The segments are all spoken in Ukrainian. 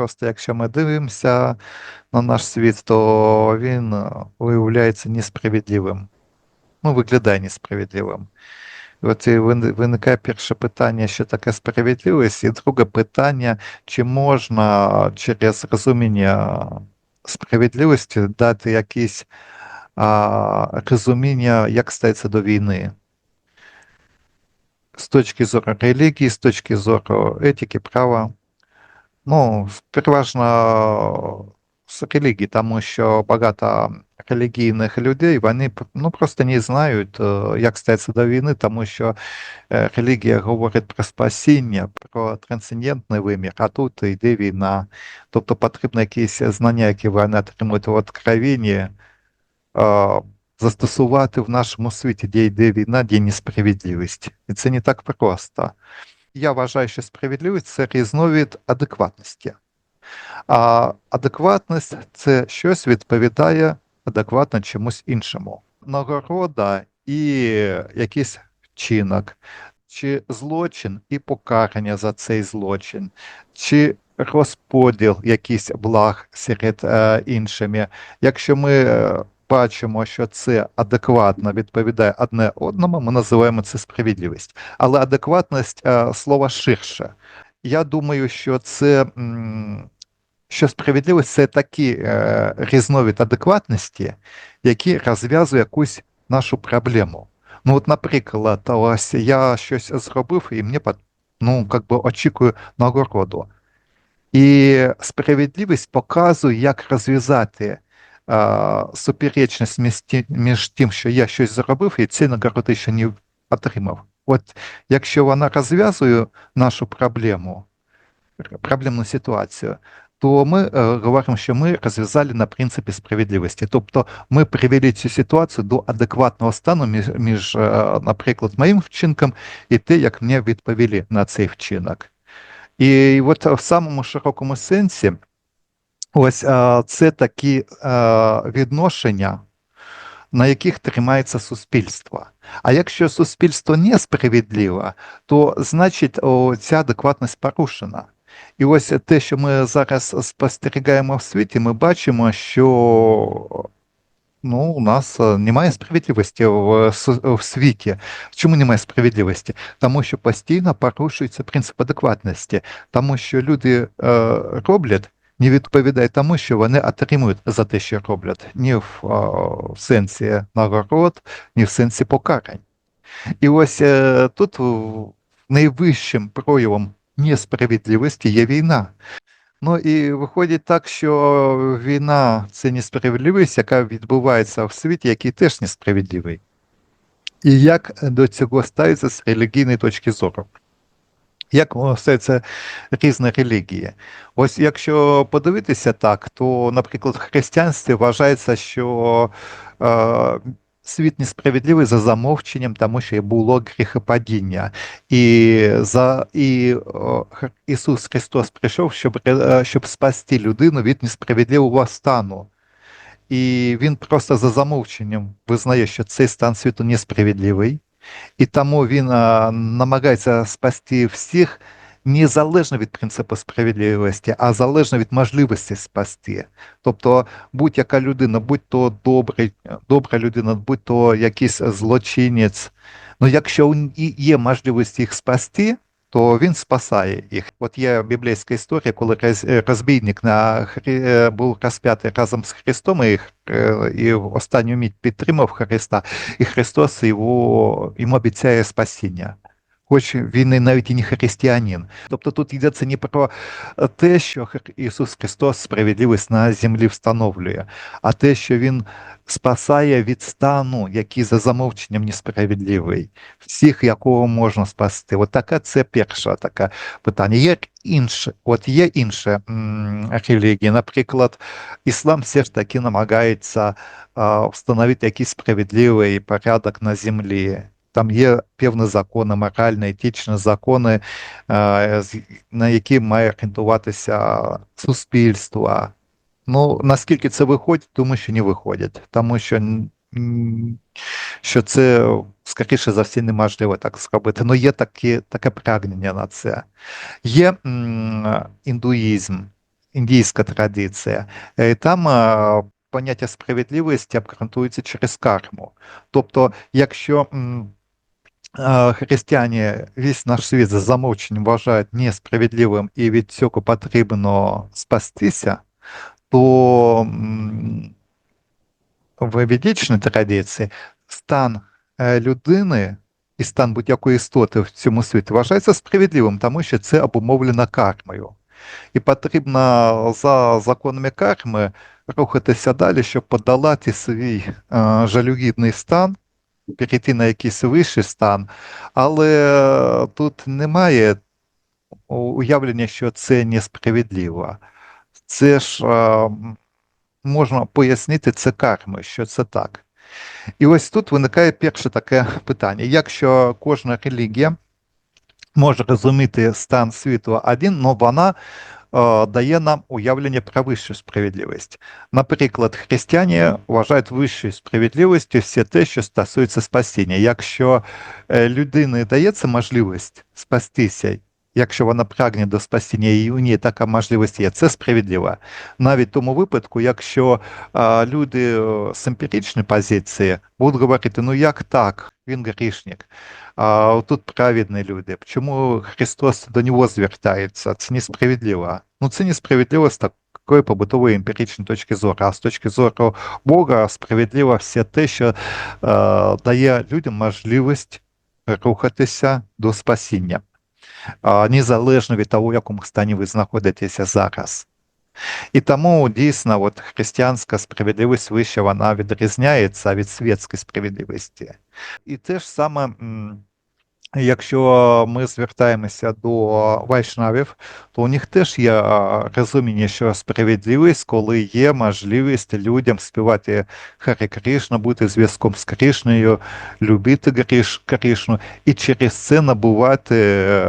Просто якщо ми дивимося на наш світ, то він е, виявляється несправедливим. Ну, виглядає несправедливим. І От виникає перше питання, що таке справедливість, і друге питання, чи можна через розуміння справедливості дати якесь а, розуміння, як стається до війни. З точки зору релігії, з точки зору етики, права. Ну, переважно з релігії, тому що багато релігійних людей вони ну, просто не знають, е, як стається до війни, тому що е, релігія говорить про спасіння, про трансцендентний вимір, а тут йде війна. Тобто потрібно якісь знання, які вони отримують в откровенні, е, застосувати в нашому світі, де йде війна, де несправедливість. І це не так просто. Я вважаю, що справедливість це різновид адекватності. А адекватність це щось відповідає адекватно чомусь іншому. Нагорода і якийсь вчинок, чи злочин і покарання за цей злочин, чи розподіл якийсь благ серед е, іншими. Якщо ми е, бачимо, що це адекватно відповідає одне одному, ми називаємо це справедливість. Але адекватність е, слово ширше. Я думаю, що це. що справедливість це такий е, різновид адекватності, який розв'язує якусь нашу проблему. Ну, от, наприклад, ось я щось зробив, і мені ну, как би очікую нагороду. І справедливість показує, як розв'язати суперечність між, тим, що я щось зробив, і цієї нагороди ще не отримав. От якщо вона розв'язує нашу проблему, проблемну ситуацію, то ми е, говоримо, що ми розв'язали на принципі справедливості. Тобто ми привели цю ситуацію до адекватного стану між, між е, наприклад, моїм вчинком і те, як мені відповіли на цей вчинок. І от в самому широкому сенсі, ось е, це такі е, відношення, на яких тримається суспільство. А якщо суспільство несправедливе, то значить ця адекватність порушена. І ось те, що ми зараз спостерігаємо в світі, ми бачимо, що ну, у нас е, немає справедливості в, в світі. Чому немає справедливості? Тому що постійно порушується принцип адекватності, тому що люди е, роблять. Не відповідає тому, що вони отримують за те, що роблять, ні в, е, в сенсі нагород, ні в сенсі покарань. І ось е, тут найвищим проявом несправедливості є війна. Ну і виходить так, що війна це несправедливість, яка відбувається в світі, який теж несправедливий. І як до цього ставиться з релігійної точки зору? Як все це різні релігії? Ось якщо подивитися так, то, наприклад, в християнстві вважається, що е, світ несправедливий за замовченням, тому що було гріхопадіння. І, за, і о, Ісус Христос прийшов, щоб, ре- щоб спасти людину від несправедливого стану. І Він просто за замовченням визнає, що цей стан світу несправедливий, і тому він а, намагається спасти всіх не залежно від принципу справедливості, а залежно від можливості спасти. Тобто будь-яка людина, будь то добрий, добра людина, будь то якийсь злочинець, ну якщо є можливість їх спасти, то він спасає їх. От є біблійська історія, коли роз- розбійник на Хрі... е, був розп'ятий разом з Христом і, е, і в останню мить підтримав Христа, і Христос його, йому обіцяє спасіння. Хоч він навіть і не християнин. Тобто тут йдеться не про те, що Ісус Христос справедливість на землі встановлює, а те, що Він спасає від стану, який за замовченням несправедливий, всіх, якого можна спасти. От таке це перше таке питання. Є інше, от є інше м, релігії. Наприклад, іслам все ж таки намагається а, встановити якийсь справедливий порядок на землі. Там є певні закони, моральні, етичні закони, е, на які має орієнтуватися суспільство. Ну, наскільки це виходить, думаю, що не виходить, тому що, що це, скоріше за все, неможливо так зробити. Ну, є такі, таке прагнення на це. Є індуїзм, індійська традиція, і там е, поняття справедливості обґрунтується через карму. Тобто, якщо м, е, християни весь наш світ за вважають несправедливим і від цього потрібно спастися, то в ведичній традиції стан е, людини і стан будь-якої істоти в цьому світі вважається справедливим, тому що це обумовлено кармою. І потрібно за законами карми рухатися далі, щоб подолати свій е, жалюгідний стан, перейти на якийсь вищий стан, але тут немає уявлення, що це несправедливо. Це ж е, можна пояснити це кармою, що це так. І ось тут виникає перше таке питання: якщо кожна релігія може розуміти стан світу один, але вона дає нам уявлення про вищу справедливість. Наприклад, християни вважають вищою справедливістю все те, що стосується спасіння. Якщо е, людині дається можливість спастися, якщо вона прагне до спасіння і у неї така можливість є, це справедливо. Навіть в тому випадку, якщо а, люди з емпіричної позиції будуть говорити, ну як так, він грішник, а тут праведні люди, чому Христос до нього звертається, це несправедливо. Ну це несправедливо з такої побутової емпіричної точки зору, а з точки зору Бога справедливо все те, що а, дає людям можливість рухатися до спасіння незалежно від того, в якому стані ви знаходитеся зараз. І тому дійсно от, християнська справедливість вища вона відрізняється від світської справедливості. І те ж саме. Якщо ми звертаємося до вайшнавів, то у них теж є розуміння, що справедливість, коли є можливість людям співати Харі Кришна, бути зв'язком з Кришнею, любити Кришну і через це набувати е,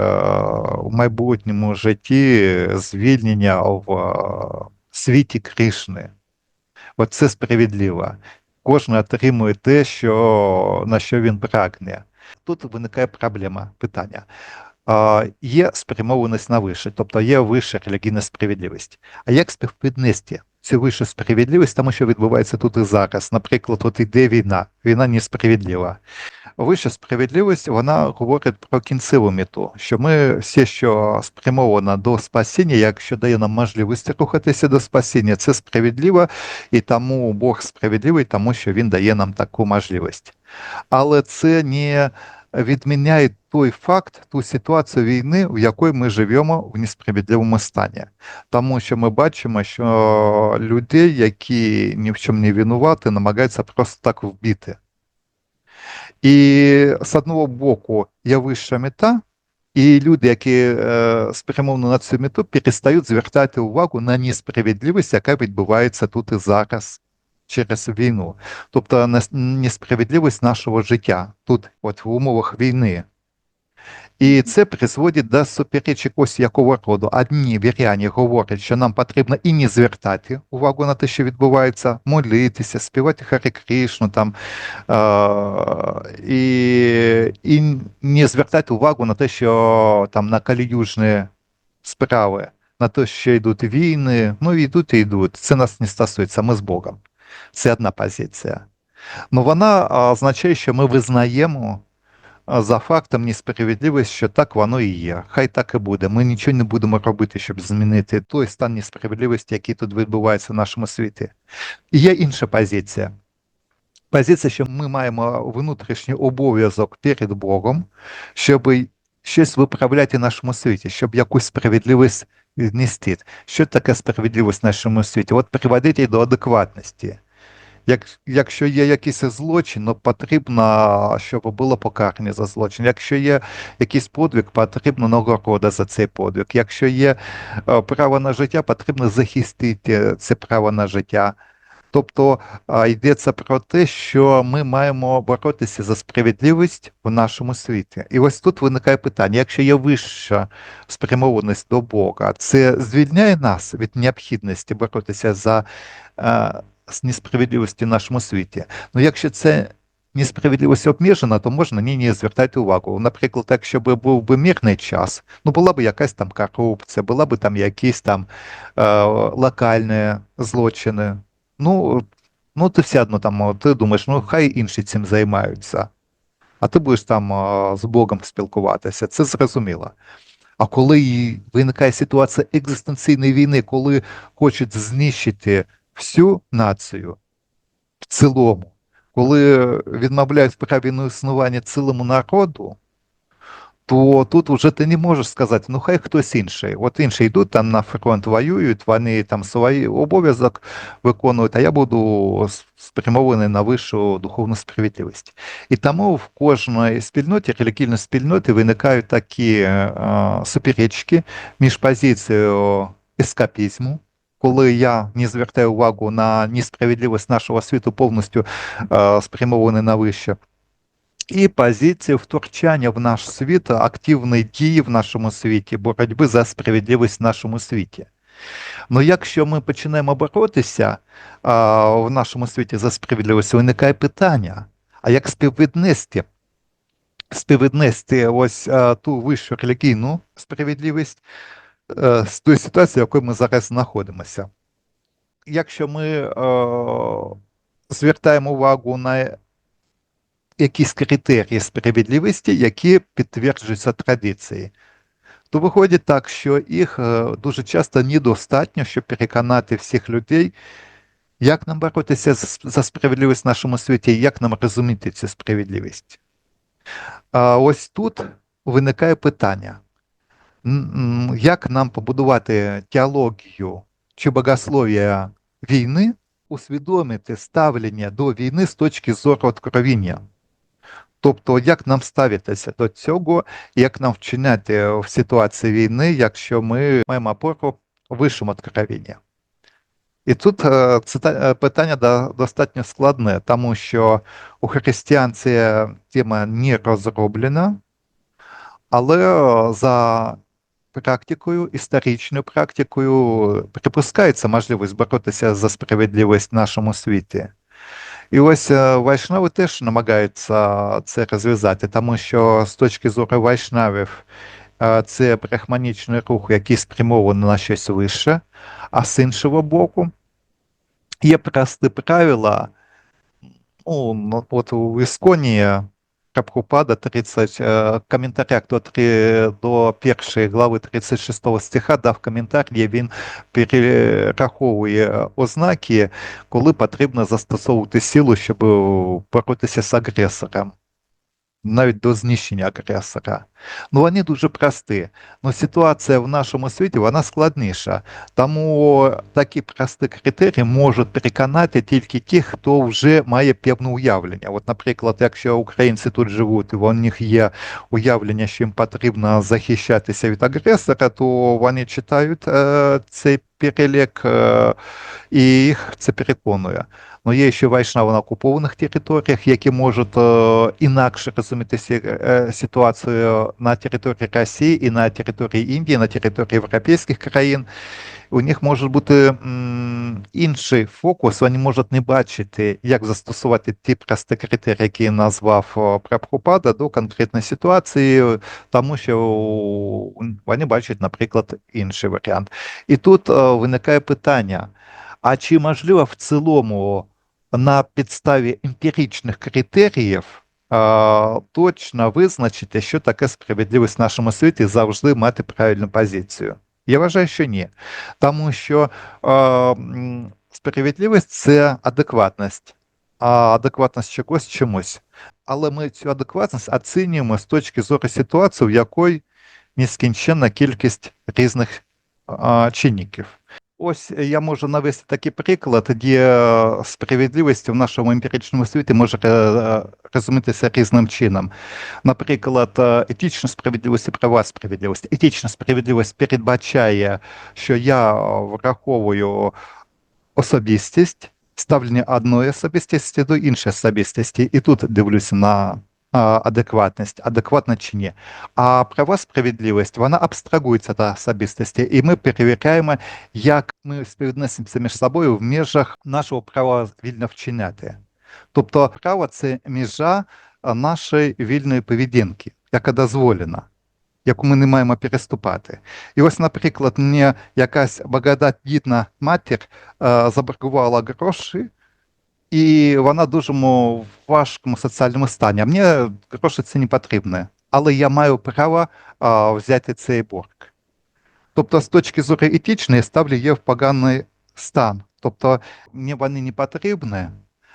в майбутньому житті звільнення в світі Кришни. Оце справедливо. Кожен отримує те, що, на що він прагне. Тут виникає проблема питання. Є спрямованість на вище, тобто є вища релігійна справедливість. А як співпіднести цю вищу справедливість, тому що відбувається тут і зараз? Наприклад, от іде війна, війна несправедлива. Вища справедливість вона говорить про кінцеву мету, що ми все, що спрямовано до спасіння, якщо дає нам можливість рухатися до спасіння, це справедливо, і тому Бог справедливий, тому що Він дає нам таку можливість. Але це не відміняє той факт, ту ситуацію війни, в якій ми живемо в несправедливому стані. Тому що ми бачимо, що людей, які ні в чому не винуваті, намагаються просто так вбити. І з одного боку є вища мета, і люди, які е, спрямовані на цю мету, перестають звертати увагу на несправедливість, яка відбувається тут і зараз через війну. Тобто несправедливість нашого життя тут, от в умовах війни. І це призводить до суперечок ось якого роду. Одні віряні говорять, що нам потрібно і не звертати увагу на те, що відбувається, молитися, співати Харі Кришну, там, е, і і не звертати увагу на те, що там на каліюжні справи, на те, що йдуть війни, ну йдуть і йдуть. Це нас не стосується, ми з Богом. Це одна позиція. Ну вона означає, що ми визнаємо за фактом несправедливість, що так воно і є. Хай так і буде. Ми нічого не будемо робити, щоб змінити той стан несправедливості, який тут відбувається в нашому світі. І є інша позиція. Позиція, що ми маємо внутрішній обов'язок перед Богом, щоб щось виправляти в нашому світі, щоб якусь справедливість віднести. Що таке справедливість в нашому світі? От приводити до адекватності. Як, Якщо є якийсь злочин, ну, потрібно, щоб було покарання за злочин. Якщо є якийсь подвиг, потрібна нагорода за цей подвиг. Якщо є е, право на життя, потрібно захистити це право на життя. Тобто йдеться про те, що ми маємо боротися за справедливість в нашому світі. І ось тут виникає питання: якщо є вища спрямованість до Бога, це звільняє нас від необхідності боротися за несправедливості в нашому світі. Ну якщо це несправедливість обмежена, то можна на неї не звертати увагу. Наприклад, якщо б був би мирний час, ну була б якась там корупція, була б там якісь там локальні злочини. Ну, ну ти все одно там, ти думаєш, ну хай інші цим займаються. А ти будеш там з Богом спілкуватися, це зрозуміло. А коли виникає ситуація екзистенційної війни, коли хочуть знищити всю націю в цілому, коли відмовляють на існування цілому народу, то тут вже ти не можеш сказати, ну хай хтось інший. От інші йдуть там на фронт, воюють, вони там свій обов'язок виконують, а я буду спрямований на вищу духовну справедливість. І тому в кожній спільноті, релігійній спільноті виникають такі е, суперечки між позицією ескапізму, коли я не звертаю увагу на несправедливість нашого світу, повністю е, спрямований на вище, і позиція вторчання в наш світ, активної дії в нашому світі, боротьби за справедливість в нашому світі. Ну, якщо ми починаємо боротися а, в нашому світі за справедливість, виникає питання: а як співвіднести співвіднести ось а, ту вищу релігійну справедливість а, з тою ситуацією, в якої ми зараз знаходимося? Якщо ми а, звертаємо увагу на якісь критерії справедливості, які підтверджуються традиції. То виходить так, що їх е, дуже часто недостатньо, щоб переконати всіх людей, як нам боротися за справедливість в нашому світі, як нам розуміти цю справедливість. А ось тут виникає питання, як нам побудувати теологію чи богослов'я війни, усвідомити ставлення до війни з точки зору откровіння. Тобто, як нам ставитися до цього, як нам вчиняти в ситуації війни, якщо ми маємо опору вищому откровіння? І тут це питання достатньо складне, тому що у християн ця тема не розроблена, але за практикою, історичною практикою припускається можливість боротися за справедливість в нашому світі. І ось е, вайшнави теж намагаються це розв'язати, тому що з точки зору вайшнавів е, це брахманічний рух, який спрямований на щось вище, а з іншого боку є прості правила. Ну, от у Ісконії Прабхупада 30, в коментарях до, 3, до першої глави 36 стиха дав коментар, де він перераховує ознаки, коли потрібно застосовувати силу, щоб боротися з агресором навіть до знищення агресора. Ну вони дуже прості. Ну ситуація в нашому світі вона складніша. Тому такі прості критерії можуть переконати тільки ті, хто вже має певне уявлення. От, наприклад, якщо українці тут живуть, у них є уявлення, що їм потрібно захищатися від агресора, то вони читають е, цей перелік, е, і їх це переконує. Ну, є ще вайшнави на окупованих територіях, які можуть е, інакше розуміти е, ситуацію на території Росії і на території Індії, на території європейських країн. У них може бути інший фокус, вони можуть не бачити, як застосувати ті прості критерії, які назвав Прабхупада, до конкретної ситуації, тому що вони бачать, наприклад, інший варіант. І тут е, виникає питання: а чи можливо в цілому на підставі емпіричних критеріїв точно визначити, що таке справедливість в нашому світі, завжди мати правильну позицію. Я вважаю, що ні. Тому що справедливість це адекватність, а адекватність чогось чомусь. Але ми цю адекватність оцінюємо з точки зору ситуації, в якій нескінченна кількість різних чинників. Ось я можу навести такий приклад, де справедливість в нашому емпіричному світі може розумітися різним чином. Наприклад, етична справедливість і права справедливість. Етична справедливість передбачає, що я враховую особистість, ставлення одної особистості до іншої особистості, і тут дивлюся на адекватність, адекватна чи ні. А права справедливість, вона абстрагується до особистості, і ми перевіряємо, як ми співвідносимося між собою в межах нашого права вільно вчиняти. Тобто право це межа нашої вільної поведінки, яка дозволена, яку ми не маємо переступати. І ось, наприклад, мені якась багатодітна матір заборгувала гроші, і вона в дуже важкому соціальному стані. А мені гроші це не потрібне, але я маю право а, взяти цей борг. Тобто, з точки зору етичної, ставлю її в поганий стан. Тобто, мені вони не потрібні,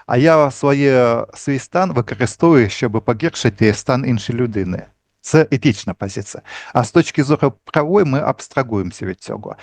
а я своє, свій стан використовую, щоб погіршити стан іншої людини. Це етична позиція. А з точки зору правової ми абстрагуємося від цього.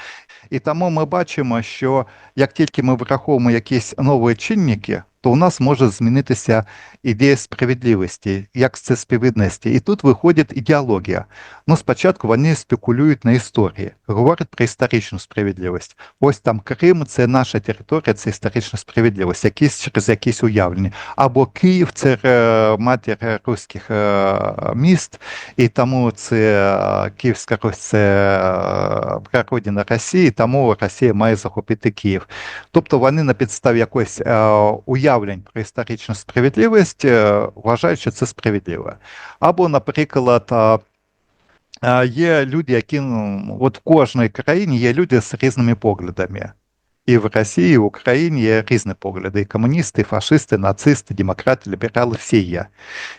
І тому ми бачимо, що як тільки ми враховуємо якісь нові чинники, то у нас може змінитися ідея справедливості, як це співвідності. І тут виходить ідеологія. Ну, спочатку вони спекулюють на історії, говорять про історичну справедливість. Ось там Крим це наша територія, це історична справедливість, якісь через якісь уявлення. Або Київ це е, матір руських е, міст, і тому це е, Київська Русь це прародина Росії, тому Росія має захопити Київ. Тобто вони на підставі якоїсь уявлень про історичну справедливість вважають, що це справедливе. Або, наприклад, є люди, які ну, от в кожній країні є люди з різними поглядами. І в Росії, і в Україні є різні погляди. І комуністи, і фашисти, нацисти, демократи, ліберали, всі є.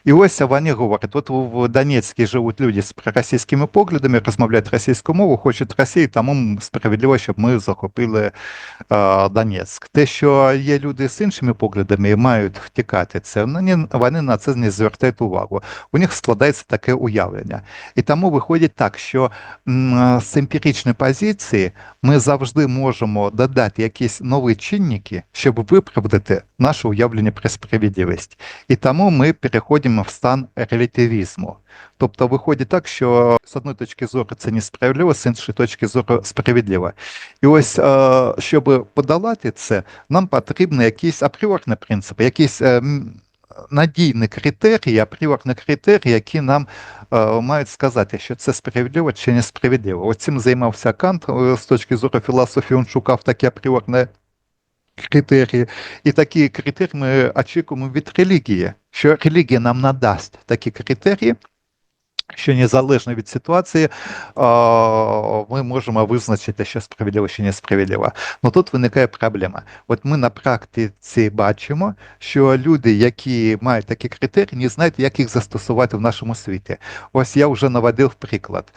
І ось вони говорять: от в Донецьку живуть люди з проросійськими поглядами, розмовляють російську мову, хочуть Росії, тому справедливо, щоб ми захопили е, Донецьк. Те, що є люди з іншими поглядами і мають втікати, це вони, на це не звертають увагу. У них складається таке уявлення. І тому виходить так, що з емпіричної позиції ми завжди можемо додати якісь нові чинники, щоб виправдати наше уявлення про справедливість. І тому ми переходимо в стан релятивізму. Тобто виходить так, що з одної точки зору це несправедливо, з іншої точки зору справедливо. І ось, щоб подолати це, нам потрібні якісь апріорні принципи, якісь надійні критерії, апріорні критерії, які нам е, мають сказати, що це справедливо чи несправедливо. Оцим цим займався Кант з точки зору філософії, він шукав такі апріорні критерії. І такі критерії ми очікуємо від релігії, що релігія нам надасть такі критерії. Що незалежно від ситуації ми можемо визначити, що справедливо, що несправедливо. Ну тут виникає проблема. От ми на практиці бачимо, що люди, які мають такі критерії, не знають, як їх застосувати в нашому світі. Ось я вже наводив приклад,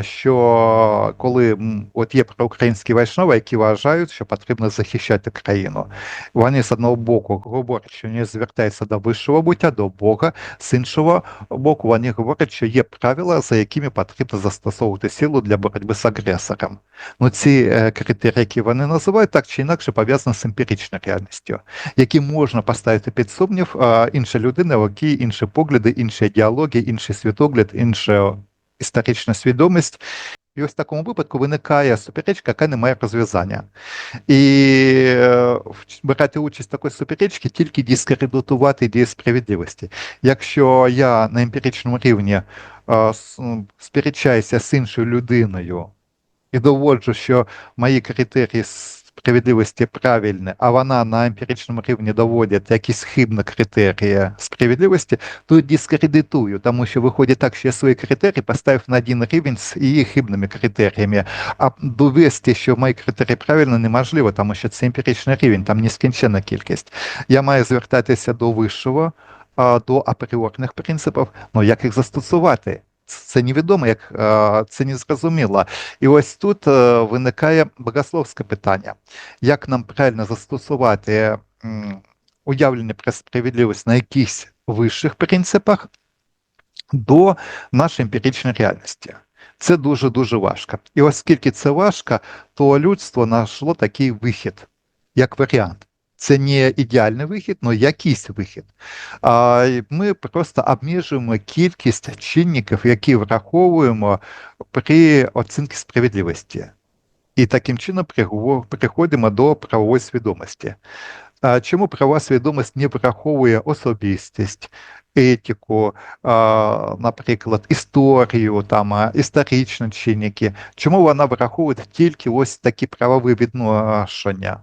що коли от є проукраїнські вайшнови, які вважають, що потрібно захищати країну, вони з одного боку говорять, що не звертаються до вищого буття, до Бога, з іншого боку, вони говорять, що є правила, за якими потрібно застосовувати силу для боротьби з агресором. Ну, Ці е, критерії, які вони називають, так чи інакше пов'язані з емпіричною реальністю, які можна поставити під сумнів, інша людина, у якій інші погляди, інші ідеології, інший світогляд, інша історична свідомість. І ось в такому випадку виникає суперечка, яка не має розв'язання. І е, брати участь в такої суперечці тільки дискредитувати ідею справедливості. Якщо я на емпіричному рівні сперечаюся з іншою людиною і доводжу, що мої критерії справедливості правильні, а вона на емпіричному рівні доводить якісь хибні критерії справедливості, то дискредитую, тому що виходить так, що я свої критерії поставив на один рівень з її хибними критеріями. А довести, що мої критерії правильні, неможливо, тому що це емпіричний рівень, там нескінченна кількість. Я маю звертатися до вищого до апріорних принципів, ну як їх застосувати? Це невідомо, як це не зрозуміло. І ось тут е, виникає богословське питання: як нам правильно застосувати уявлення про справедливість на якихось вищих принципах до нашої емпіричної реальності? Це дуже-дуже важко. І оскільки це важко, то людство знайшло такий вихід, як варіант. Це не ідеальний вихід, але якийсь вихід. Ми просто обмежуємо кількість чинників, які враховуємо при оцінці справедливості. І таким чином приходимо до правової свідомості. Чому правова свідомість не враховує особистість, етику, наприклад, історію, там, історичні чинники? Чому вона враховує тільки ось такі правові відношення?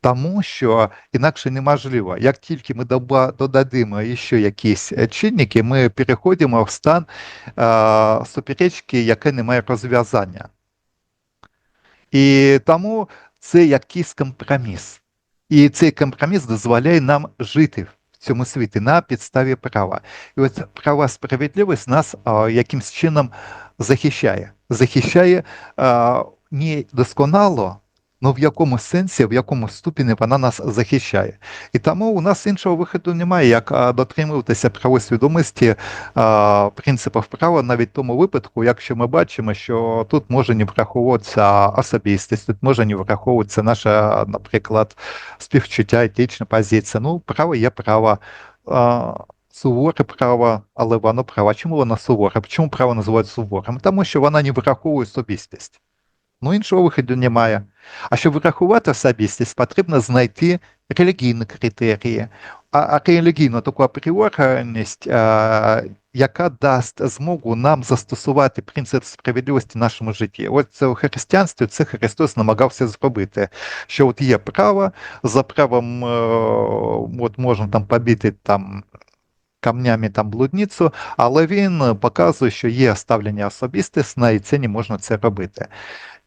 Тому що інакше неможливо. Як тільки ми додадимо ще якісь е, чинники, ми переходимо в стан е, суперечки, яке не має розв'язання. І тому це якийсь компроміс. І цей компроміс дозволяє нам жити в цьому світі на підставі права. І от права справедливість нас а, якимсь чином захищає. Захищає а, не досконало, але в якому сенсі, в якому ступені вона нас захищає. І тому у нас іншого виходу немає, як дотримуватися правої свідомості принципів права навіть в тому випадку, якщо ми бачимо, що тут може не враховуватися особистість, тут може не враховуватися наша, наприклад, співчуття, етична позиція. Ну, право є право. А, Суворе право, але воно право. Чому воно суворе? Чому право називають суворим? Тому що вона не враховує особистість. Ну, іншого виходу немає. А щоб врахувати особистість, потрібно знайти релігійні критерії. А, а релігійну таку апріорність, яка дасть змогу нам застосувати принцип справедливості в нашому житті. От у християнстві це Христос намагався зробити, що от є право, за правом е, от можна там побити там камнями там блудницю, але він показує, що є ставлення особистісне, і це не можна це робити.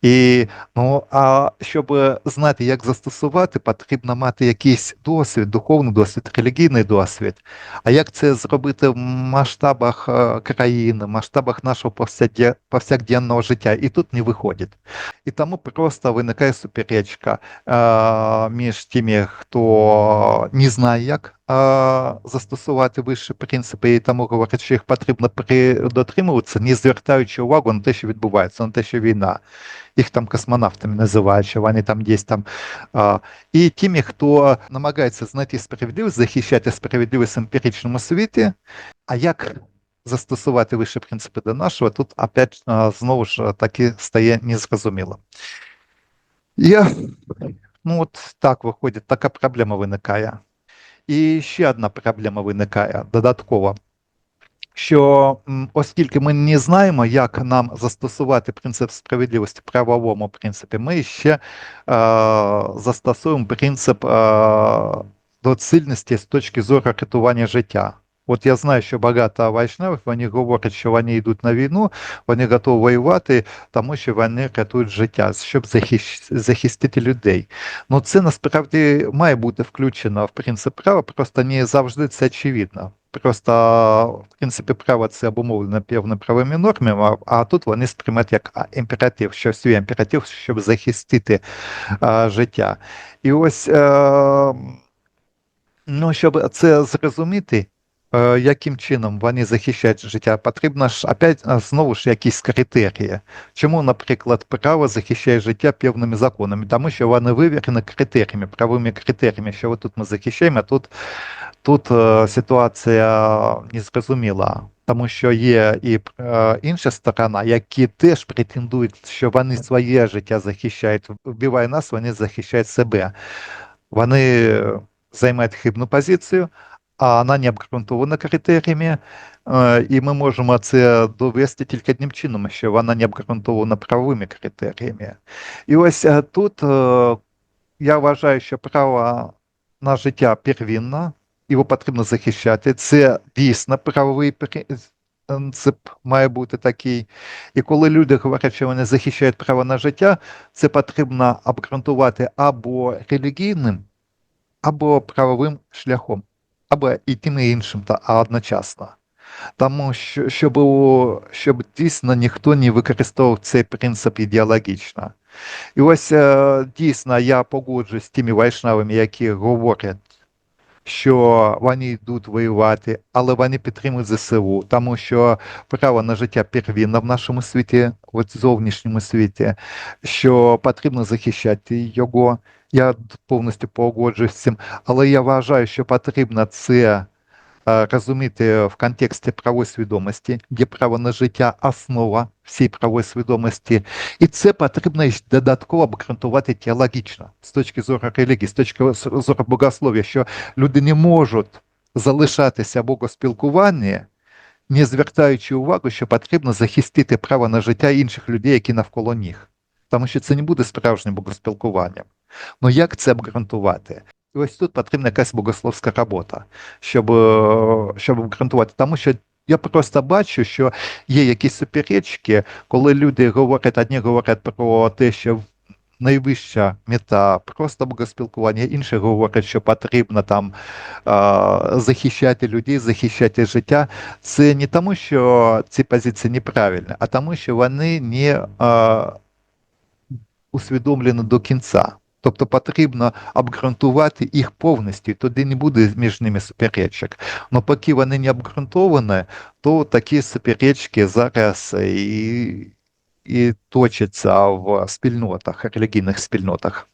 І ну, а щоб знати, як застосувати, потрібно мати якийсь досвід, духовний досвід, релігійний досвід. А як це зробити в масштабах е, країни, в масштабах нашого повсякденного життя? І тут не виходить. І тому просто виникає суперечка е, між тими, хто не знає, як е, застосувати вищі принципи, і тому говорять, що їх потрібно дотримуватися, не звертаючи увагу на те, що відбувається, на те, що війна. Їх там космонавтами називають, що вони там десь там. І тими, хто намагається знайти справедливість, захищати справедливість в емпіричному світі, а як застосувати вищі принципи до нашого, тут опять знову ж таки стає незрозуміло. Я, ну от так виходить, така проблема виникає. І ще одна проблема виникає додаткова що оскільки ми не знаємо, як нам застосувати принцип справедливості в правовому принципі, ми ще е, застосуємо принцип е, доцільності з точки зору рятування життя. От я знаю, що багато вайшнавів, вони говорять, що вони йдуть на війну, вони готові воювати, тому що вони рятують життя, щоб захистити людей. Ну це насправді має бути включено в принцип права, просто не завжди це очевидно. Просто, в принципі, право це обумовлено певними правовими нормами, а, а тут вони сприймають як імператив, що свій імператив, щоб захистити а, життя. І ось, е, ну, щоб це зрозуміти, яким чином вони захищають життя, потрібно ж опять знову ж якісь критерії. Чому, наприклад, право захищає життя певними законами? Тому що вони вивірені критеріями, правовими критеріями, що тут ми захищаємо, а тут Тут е, ситуація незрозуміла, тому що є і е, інша сторона, які теж претендують, що вони своє життя захищають. Вбиває нас, вони захищають себе. Вони займають хибну позицію, а вона не обґрунтована критеріями, е, і ми можемо це довести тільки одним чином, що вона не обґрунтована правовими критеріями. І ось е, тут е, я вважаю, що право на життя первинно, його потрібно захищати. Це дійсно правовий принцип має бути такий. І коли люди говорять, що вони захищають право на життя, це потрібно обґрунтувати або релігійним, або правовим шляхом, або і тим і іншим та одночасно. Тому що щоб, щоб дійсно ніхто не використовував цей принцип ідеологічно. І ось е, дійсно я погоджуюсь з тими вайшнавами, які говорять, що вони йдуть воювати, але вони підтримують ЗСУ, тому що право на життя первинне в нашому світі, от зовнішньому світі, що потрібно захищати його. Я повністю погоджуюсь з цим, але я вважаю, що потрібно це розуміти в контексті правої свідомості, де право на життя основа всій правої свідомості, і це потрібно додатково обґрунтувати теологічно з точки зору релігії, з точки зору богослов'я, що люди не можуть залишатися в богоспілкуванні, не звертаючи увагу, що потрібно захистити право на життя інших людей, які навколо них. Тому що це не буде справжнім богоспілкуванням. Ну як це обґрунтувати? Ось тут потрібна якась богословська робота, щоб, щоб обґрунтувати. Тому що я просто бачу, що є якісь суперечки, коли люди говорять, одні говорять про те, що найвища мета просто богоспілкування, інші говорять, що потрібно там захищати людей, захищати життя. Це не тому, що ці позиції неправильні, а тому, що вони не усвідомлені до кінця. Тобто потрібно обґрунтувати їх повністю, тоді не буде між ними суперечок. Но поки вони не обґрунтовані, то такі суперечки зараз і, і точаться в спільнотах, релігійних спільнотах.